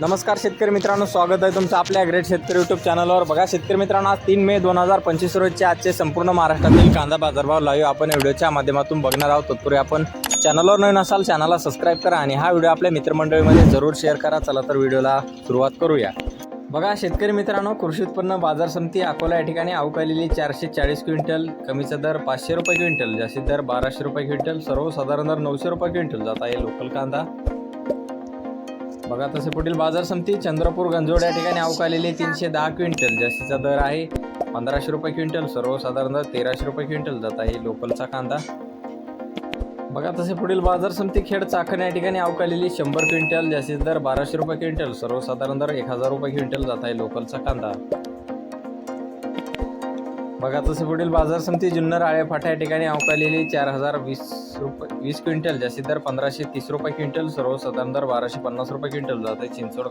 नमस्कार शेतकरी मित्रांनो स्वागत आहे तुमचं आपल्या ग्रेट शेतकरी यूट्यूब चॅनलवर बघा शेतकरी मित्रांनो आज तीन मे दोन हजार पंचवीस रोजचे आजचे संपूर्ण महाराष्ट्रातील कांदा बाजारभाव लाईव्ह आपण व्हिडिओच्या माध्यमातून बघणार आहोत. तत्पूर्वी आपण चॅनलवर नवीन असाल चॅनलला सबस्क्राईब करा आणि हा व्हिडिओ आपल्या मित्रमंडळीमध्ये जरूर शेअर करा. चला तर व्हिडिओला सुरुवात करूया. बघा शेतकरी मित्रांनो कृषी उत्पन्न बाजार समिती अकोला या ठिकाणी अवकालेली चारशे चाळीस क्विंटल. कमीचा दर पाचशे रुपये क्विंटल जास्तीत दर बाराशे रुपये क्विंटल. सर्वसाधारण दर नऊशे रुपये क्विंटल जात आहे लोकल कांदा. बघा तसे पुढील बाजार समिती चंद्रपूर गंजोड या ठिकाणी अवकालेली तीनशे दहा क्विंटल जास्तीचा दर आहे. पंधराशे रुपये क्विंटल सर्वसाधारण दर तेराशे रुपये क्विंटल जात आहे लोकलचा कांदा. बघा तसे पुढील बाजार समिती खेड चाकण या ठिकाणी अवकालेली शंभर क्विंटल जास्तीचा दर बाराशे रुपये क्विंटल सर्वसाधारण दर एक हजार रुपये क्विंटल जात आहे लोकलचा कांदा. बघा तसे पुढील बाजार समिती जुन्नर आळे फाटा या ठिकाणी अवकालेली चार हजार वीस रुपये वीस क्विंटल जास्तीत दर पंधराशे तीस रुपये क्विंटल सर्वसाधारण दर बाराशे पन्नास रुपये क्विंटल जात. आहे चिंचवड